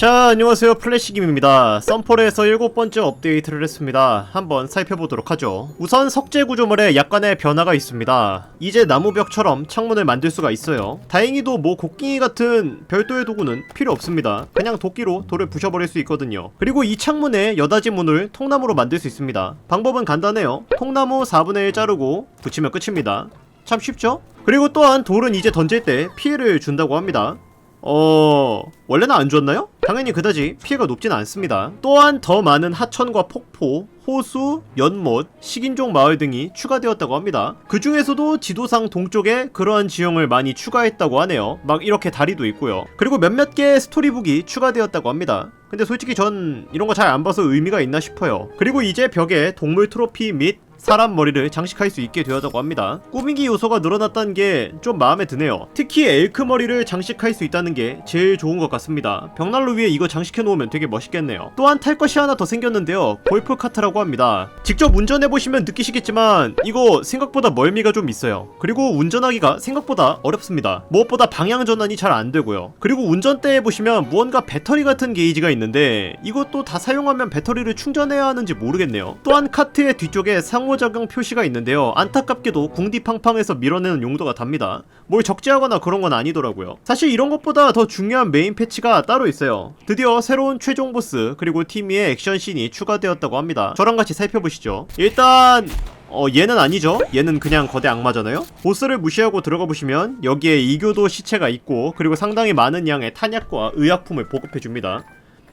자 안녕하세요. 플래시김입니다. 썬폴에서 일곱 번째 업데이트를 했습니다. 한번 살펴보도록 하죠. 우선 석재 구조물에 약간의 변화가 있습니다. 이제 나무벽처럼 창문을 만들 수가 있어요. 다행히도 뭐 곡괭이 같은 별도의 도구는 필요 없습니다. 그냥 도끼로 돌을 부셔버릴 수 있거든요. 그리고 이 창문에 여닫이 문을 통나무로 만들 수 있습니다. 방법은 간단해요. 통나무 4분의 1 자르고 붙이면 끝입니다. 참 쉽죠? 그리고 또한 돌은 이제 던질 때 피해를 준다고 합니다. 어... 원래는 안 줬나요? 당연히 그다지 피해가 높진 않습니다. 또한 더 많은 하천과 폭포, 호수, 연못, 식인종 마을 등이 추가되었다고 합니다. 그 중에서도 지도상 동쪽에 그러한 지형을 많이 추가했다고 하네요. 막 이렇게 다리도 있고요. 그리고 몇몇 개의 스토리북이 추가되었다고 합니다. 근데 솔직히 전 이런 거 잘 안 봐서 의미가 있나 싶어요. 그리고 이제 벽에 동물 트로피 및 사람 머리를 장식할 수 있게 되었다고 합니다. 꾸미기 요소가 늘어났다는 게 좀 마음에 드네요. 특히 엘크 머리를 장식할 수 있다는 게 제일 좋은 것 같습니다. 벽난로 위에 이거 장식해 놓으면 되게 멋있겠네요. 또한 탈 것이 하나 더 생겼는데요. 골프 카트라고 합니다. 직접 운전해 보시면 느끼시겠지만 이거 생각보다 멀미가 좀 있어요. 그리고 운전하기가 생각보다 어렵습니다. 무엇보다 방향 전환이 잘 안 되고요. 그리고 운전대에 보시면 무언가 배터리 같은 게이지가 있는데 이것도 다 사용하면 배터리를 충전해야 하는지 모르겠네요. 또한 카트의 뒤쪽에 상호작용 표시가 있는데요. 안타깝게도 궁디팡팡에서 밀어내는 용도가 답니다. 뭘 적재하거나 그런 건 아니더라고요. 사실 이런 것보다 더 중요한 메인 패치가 따로 있어요. 드디어 새로운 최종 보스 그리고 티미의 액션씬이 추가되었다고 합니다. 저랑 같이 살펴보시죠. 일단 어 얘는 아니죠? 얘는 그냥 거대 악마잖아요? 보스를 무시하고 들어가 보시면 여기에 이교도 시체가 있고 그리고 상당히 많은 양의 탄약과 의약품을 보급해 줍니다.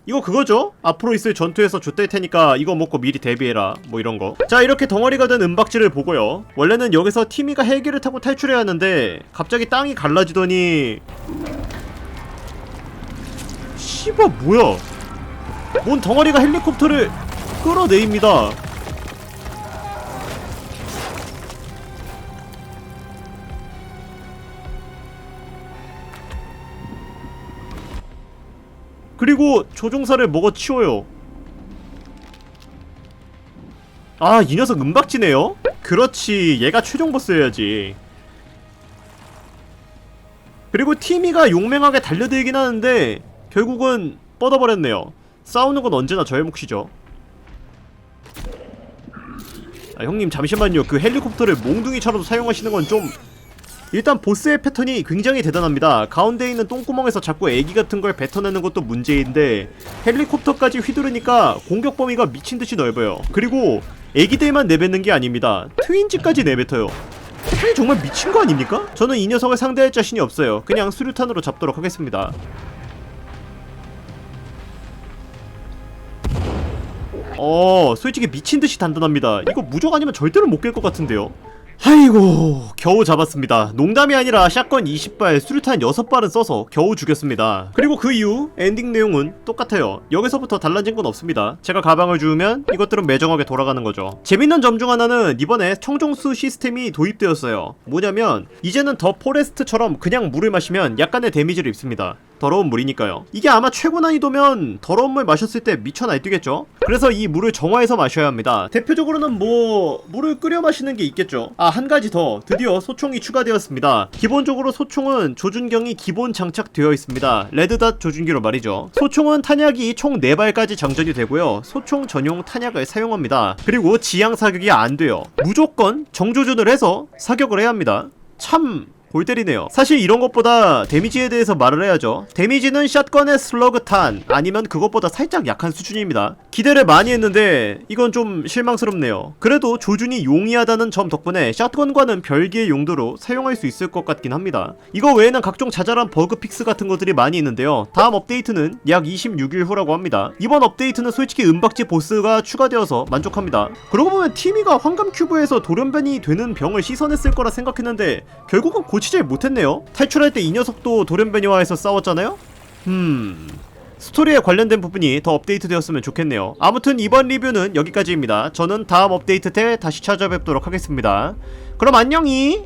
이거 그거죠? 앞으로 있을 전투에서 좆될 테니까 이거 먹고 미리 대비해라 뭐 이런 거자 이렇게 덩어리가 된 은박지를 보고요. 원래는 여기서 티미가 헬기를 타고 탈출해야 하는데 갑자기 땅이 갈라지더니 씨발 뭐야? 뭔 덩어리가 헬리콥터를 끌어내립니다 그리고 조종사를 먹어 치워요. 아, 이 녀석 은박지네요? 그렇지, 얘가 최종 보스여야지. 그리고 티미가 용맹하게 달려들긴 하는데 결국은 뻗어버렸네요. 싸우는 건 언제나 저의 몫이죠. 아, 형님 잠시만요. 그 헬리콥터를 몽둥이처럼 사용하시는 건 좀 일단 보스의 패턴이 굉장히 대단합니다. 가운데 있는 똥구멍에서 자꾸 애기 같은 걸 뱉어내는 것도 문제인데 헬리콥터까지 휘두르니까 공격 범위가 미친 듯이 넓어요. 그리고 애기들만 내뱉는 게 아닙니다. 트윈지까지 내뱉어요. 패턴이 정말 미친 거 아닙니까? 저는 이 녀석을 상대할 자신이 없어요. 그냥 수류탄으로 잡도록 하겠습니다. 어, 솔직히 미친 듯이 단단합니다. 이거 무적 아니면 절대로 못 깰 것 같은데요. 아이고 겨우 잡았습니다. 농담이 아니라 샷건 20발 수류탄 6발은 써서 겨우 죽였습니다. 그리고 그 이후 엔딩 내용은 똑같아요. 여기서부터 달라진 건 없습니다. 제가 가방을 주우면 이것들은 매정하게 돌아가는 거죠. 재밌는 점 중 하나는 이번에 청정수 시스템이 도입되었어요. 뭐냐면 이제는 더 포레스트처럼 그냥 물을 마시면 약간의 데미지를 입습니다 더러운 물이니까요. 이게 아마 최고 난이도면 더러운 물 마셨을 때 미쳐 날뛰겠죠? 그래서 이 물을 정화해서 마셔야 합니다. 대표적으로는 뭐 물을 끓여 마시는 게 있겠죠. 아 한 가지 더 드디어 소총이 추가되었습니다. 기본적으로 소총은 조준경이 기본 장착되어 있습니다. 레드닷 조준기로 말이죠. 소총은 탄약이 총 4발까지 장전이 되고요. 소총 전용 탄약을 사용합니다. 그리고 지향 사격이 안 돼요. 무조건 정조준을 해서 사격을 해야 합니다. 참 골 때리네요. 사실 이런 것보다 데미지에 대해서 말을 해야죠. 데미지는 샷건의 슬러그 탄 아니면 그것보다 살짝 약한 수준입니다. 기대를 많이 했는데 이건 좀 실망스럽네요. 그래도 조준이 용이하다는 점 덕분에 샷건과는 별개의 용도로 사용할 수 있을 것 같긴 합니다. 이거 외에는 각종 자잘한 버그 픽스 같은 것들이 많이 있는데요. 다음 업데이트는 약 26일 후라고 합니다. 이번 업데이트는 솔직히 은박지 보스가 추가되어서 만족합니다. 그러고 보면 티미가 황금 큐브에서 돌연변이 되는 병을 씻어냈을 거라 생각했는데 결국은 고치 질 못했네요. 탈출할 때 이 녀석도 돌연변이와해서 싸웠잖아요? 음... 스토리에 관련된 부분이 더 업데이트 되었으면 좋겠네요. 아무튼 이번 리뷰는 여기까지입니다. 저는 다음 업데이트 때 다시 찾아뵙도록 하겠습니다. 그럼 안녕히